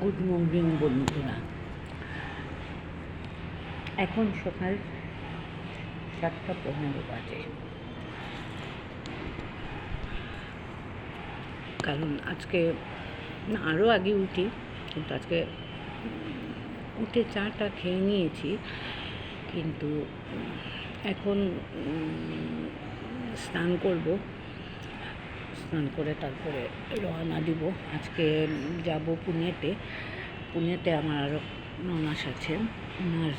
Good morning বন্ধুরা। এখন সকাল সাতটা পনেরো বাজে। কারণ আজকে আরও আগে উঠি, কিন্তু আজকে উঠে চাটা খেয়ে নিয়েছি। কিন্তু এখন স্নান করব। স্নান করে তারপরে রওনা দিব। আজকে যাব পুনেতে। পুনেতে আমার আরও ননাস আছে। ওনার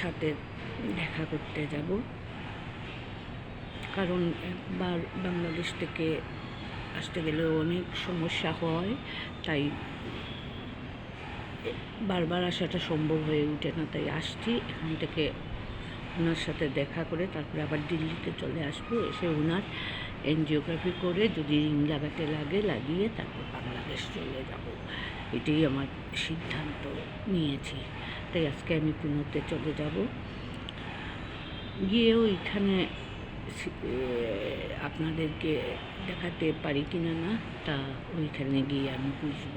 সাথে দেখা করতে যাব। কারণ একবার বাংলাদেশ থেকে আসতে গেলে অনেক সমস্যা হয়। তাই বারবার আসাটা সম্ভব হয়ে ওঠে না। তাই আসছি। এখান থেকে ওনার সাথে দেখা করে তারপরে আবার দিল্লিতে চলে আসব। এসে ওনার এনজিওগ্রাফি করে যদি রিং লাগাতে লাগে, লাগিয়ে তারপর বাংলাদেশ চলে যাব। এটাই আমার সিদ্ধান্ত নিয়েছি। তাই আজকে আমি পুনেতে চলে যাব। গিয়ে ওইখানে আপনাদেরকে দেখাতে পারি কি না না তা ওইখানে গিয়ে আমি বুঝব।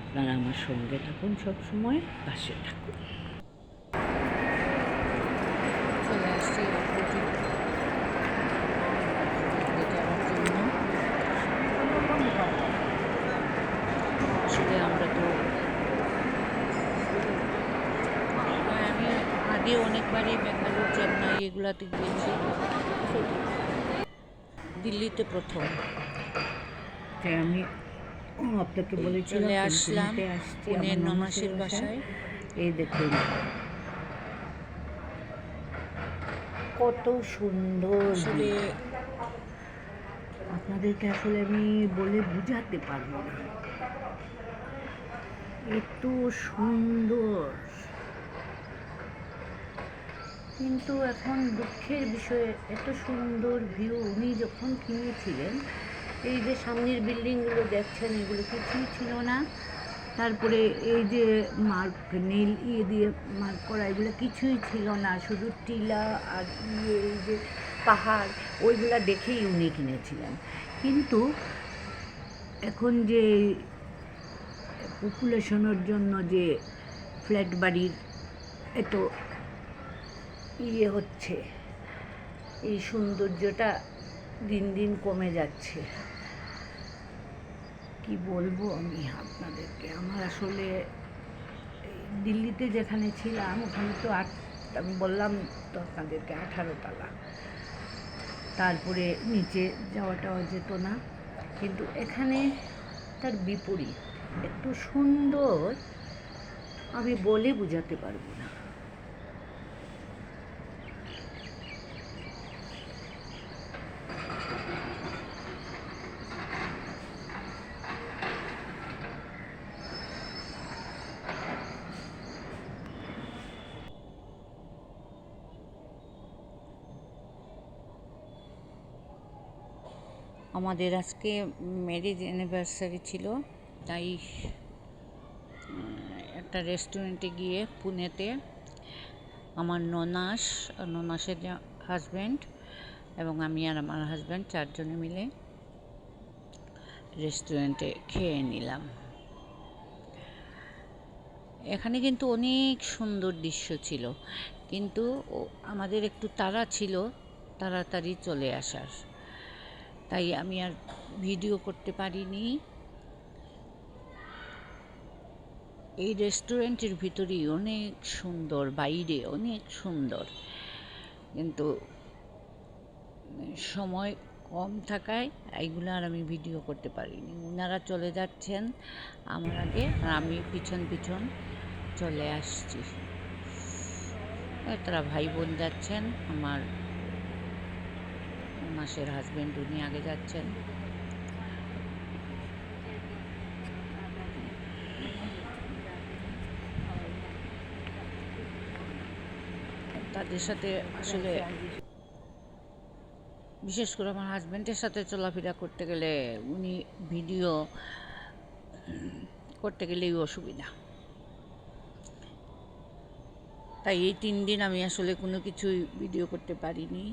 আপনারা আমার সঙ্গে থাকুন সব সময় পাশে থাকুন চলে আসছি এয়ারপোর্টে যাওয়ার জন্য আসলে আমরা তো হ্যাঁ, আমি আগে অনেকবারই বেঙ্গালুরু এগুলাতে গিয়েছি দিল্লিতে প্রথম। তাই আমি আপনাকে বলেছিলাম চলে আসলাম পুনের আমার বাসায়। এই দেখুন। কত সুন্দর আসলে আপনাদেরকে আসলে আমি বলে বুঝাতে পারব না। এত সুন্দর। কিন্তু এখন দুঃখের বিষয়ে এত সুন্দর ভিউ উনি যখন কিনেছিলেন, এই যে সামনের বিল্ডিংগুলো দেখছেন, এগুলো কিছুই ছিল না। তারপরে এই যে মার্ক নীল ইয়ে দিয়ে মার্ক করা, এগুলো কিছুই ছিল না। শুধু টিলা আর ইয়ে এই যে পাহাড়, ওইগুলা দেখেই উনি কিনেছিলেন। কিন্তু এখন যে পপুলেশনের জন্য যে ফ্ল্যাট বাড়ির এত ইয়ে হচ্ছে। এই সৌন্দর্যটা দিন দিন কমে যাচ্ছে। কি বলব আমি আপনাদেরকে? আমার আসলে দিল্লিতে যেখানে ছিলাম, ওখানে তো আট, আমি বললাম তো আপনাদেরকে আঠারো তালা। তারপরে নিচে যাওয়াটাও যেত না। কিন্তু এখানে তার বিপরীত। এত সুন্দর, আমি বলে বোঝাতে পারব না আমাদের আজকে ম্যারেজ অ্যানিভার্সারি ছিল, তাই একটা রেস্টুরেন্টে গিয়ে পুনেতে আমার ননাস, ননাসের হাজব্যান্ড এবং আমি আর আমার হাজব্যান্ড চারজনে মিলে রেস্টুরেন্টে খেয়ে নিলাম। এখানে কিন্তু অনেক সুন্দর দৃশ্য ছিল, কিন্তু আমাদের একটু তাড়া ছিল, তাড়াতাড়ি চলে আসার। তাই আমি আর ভিডিও করতে পারিনি। এই রেস্টুরেন্টের ভিতরেই অনেক সুন্দর, বাইরে অনেক সুন্দর। কিন্তু সময় কম থাকায় এইগুলো আর আমি ভিডিও করতে পারিনি। ওনারা চলে যাচ্ছেন আমার আগে আর আমি পিছন পিছন চলে আসছি। তারা ভাই বোন যাচ্ছেন, আমার মাসের হাজবেন্ড উনি আগে যাচ্ছেন। তাদের সাথে আসলে বিশেষ করে আমার হাজবেন্ডের সাথে চলাফেরা করতে গেলে উনি ভিডিও করতে গেলেই অসুবিধা। তাই এই তিন দিন আমি আসলে কোনো কিছুই ভিডিও করতে পারিনি।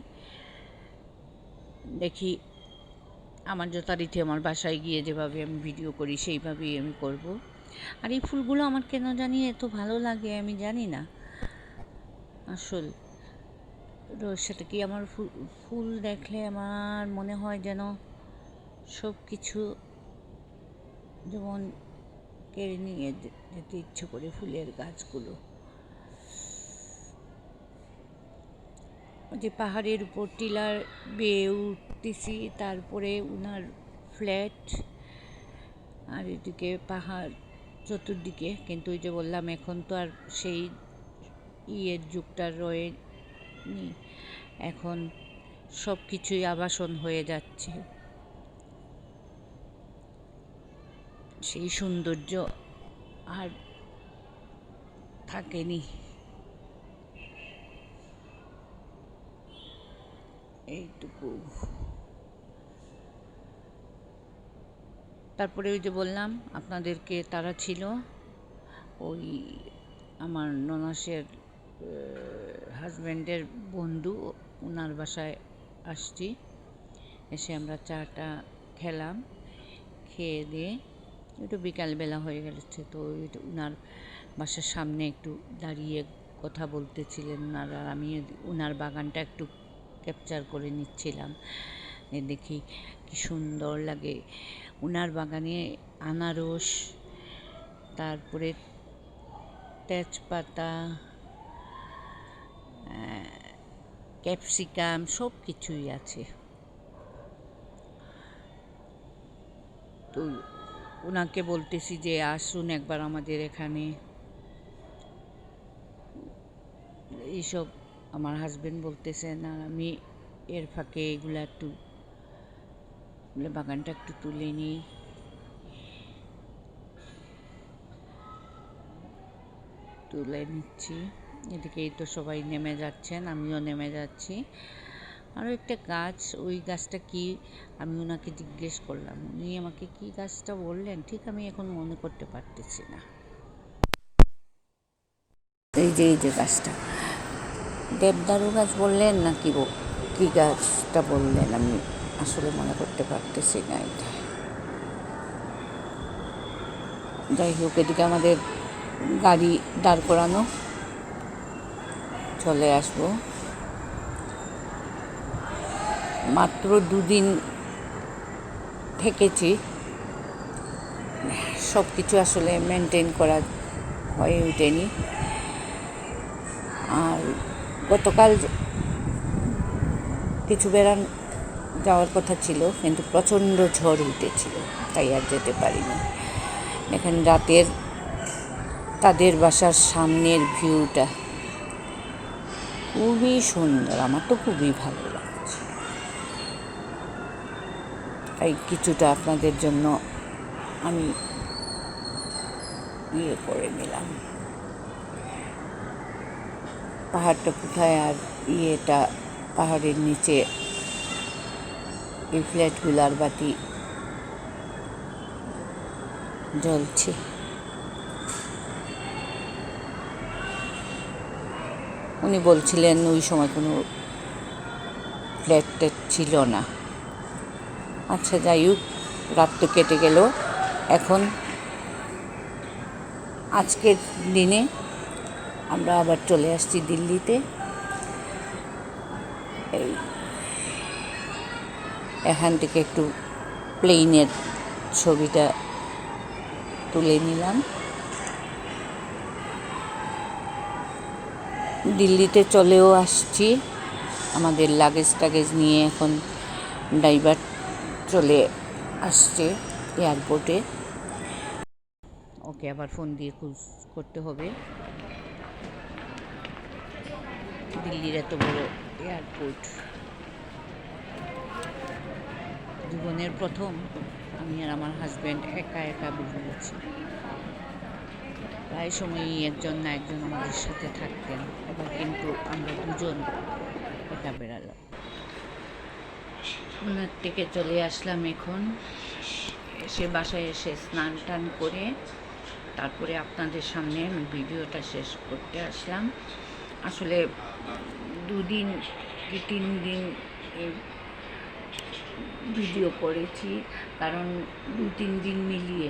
দেখি আমার যথারীতি আমার বাসায় গিয়ে যেভাবে আমি ভিডিও করি, সেইভাবেই আমি করব। আর এই ফুলগুলো আমার কেন জানি এত ভালো লাগে আমি জানি না। আসল তো সেটা কি আমার ফুল ফুল দেখলে আমার মনে হয় যেন সব কিছু যেমন কেড়ে নিয়ে যেতে ইচ্ছে করে ফুলের গাছগুলো। যে পাহাড়ের উপর টিলার বেয়ে উঠতেছি, তারপরে উনার ফ্ল্যাট, আর এদিকে পাহাড় চতুর্দিকে। কিন্তু ওই যে বললাম, এখন তো আর সেই ইয়ের যুগটা রয়ে নি এখন সব কিছুই আবাসন হয়ে যাচ্ছে। সেই সৌন্দর্য আর থাকেনি। এইটুকু। তারপরে ওই যে বললাম, আপনাদেরকে তারা ছিল। ওই আমার ননাসের হাজব্যান্ডের বন্ধু ওনার বাসায় আসছি। এসে আমরা চাটা খেলাম, খেয়ে দিয়ে একটু বিকালবেলা হয়ে গেছে। তো ওনার বাসার সামনে একটু দাঁড়িয়ে কথা বলতেছিলেন ওনারা আমি ওনার বাগানটা একটু ক্যাপচার করে নিচ্ছিলাম। দেখি কি সুন্দর লাগে। ওনার বাগানে আনারস, তারপরে তেজপাতা ক্যাপসিকাম সব কিছুই আছে। তো ওনাকে বলতেছি যে, আসুন একবার আমাদের এখানে। এইসব আমার হাজবেন্ড বলতেছে, না, আমি এর ফাঁকে এগুলো একটু বাগানটা একটু তুলে নিই। তুলে নিচ্ছি। এদিকেই তো সবাই নেমে যাচ্ছেন, আমিও নেমে যাচ্ছি। আরও একটা গাছ, ওই গাছটা কি? আমি ওনাকে জিজ্ঞেস করলাম, উনি আমাকে কি গাছটা বললেন? ঠিক আমি এখন মনে করতে পারতেছি না। এই যে এই যে গাছটা। দেবদারু গাছ বললেন না কি কি গাছটা বললেন? আমি আসলে মনে করতে পারতেছি না এটা। যাই হোক, এদিকে আমাদের গাড়ি দাঁড় করানো। চলে আসব। মাত্র দুদিন থেকেছি। সব কিছু আসলে মেনটেন করা হয়ে ওঠেনি। আর গতকাল কিছু বেড়ান যাওয়ার কথা ছিল, কিন্তু প্রচণ্ড ঝড় উঠেছিল, তাই আর যেতে পারিনি। এখানে রাতের তাদের বাসার সামনের ভিউটা খুবই সুন্দর, আমার তো খুবই ভালো লাগছে। তাই কিছুটা আপনাদের জন্য আমি ইয়ে করে নিলাম। পাহাড়টা কোথায় আর ইয়েটা পাহাড়ের নিচে এই ফ্ল্যাটগুলার বাতি জ্বলছে। উনি বলছিলেন ওই সময় কোনো ফ্ল্যাট ছিল না। আচ্ছা যাই হোক, রাত তো কেটে গেল। এখন আজকের দিনে আমরা আবার চলে আসছি দিল্লিতে। এই, এখান থেকে একটু প্লেনের ছবিটা তুলে নিলাম। দিল্লিতে চলেও আসছি। আমাদের লাগেজ টাগেজ নিয়ে এখন ড্রাইভার চলে আসছে এয়ারপোর্টে ওকে, আবার ফোন দিয়ে খোঁজ করতে হবে। দিল্লির এত বড় এয়ারপোর্ট জীবনের প্রথম, আমি আর আমার হাজব্যান্ড একা একা বেরিয়েছি। প্রায় সময়ই একজন না একজন আমাদের সাথে থাকতেন এবার কিন্তু আমরা দুজন একা বেড়ালাম ওনার থেকে চলে আসলাম এখন। এসে বাসায় এসে স্নান টান করে তারপরে আপনাদের সামনে আমি ভিডিওটা শেষ করতে আসলাম। আসলে দুদিন কি তিন দিন ভিডিও করেছি, কারণ দু তিন দিন মিলিয়ে।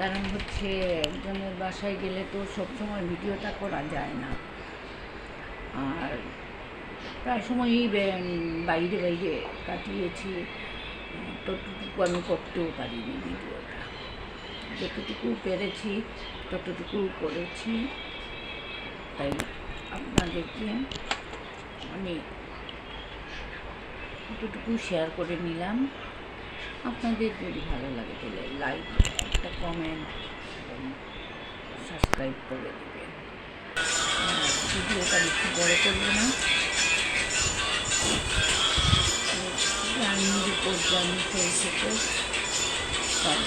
কারণ হচ্ছে একজনের বাসায় গেলে তো সবসময় ভিডিওটা করা যায় না। আর প্রায় সময়ই বাইরে বাইরে কাটিয়েছি। ততটুকু আমি করতেও পারিনি ভিডিওটা। যতটুকু পেরেছি ততটুকু করেছি। তাই। আপনাদেরকে আমি এতটুকু শেয়ার করে নিলাম। আপনাদের যদি ভালো লাগে তাহলে লাইক একটা কমেন্ট সাবস্ক্রাইব করে দেবেন। ভিডিওটা বেশি বড় করব না। জার্নির উপর জার্নি আর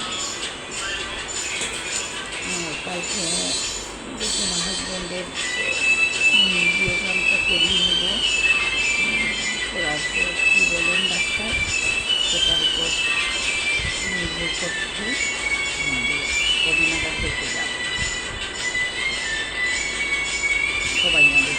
কালকে আমার হাজব্যান্ডের বিয়োগ্রামটা করিয়ে নেব করার পর কী বলেন ডাক্তার সেটার উপর নির্ভর করছে আমাদের কমিনাটা দেখে যাব সবাই আমাদের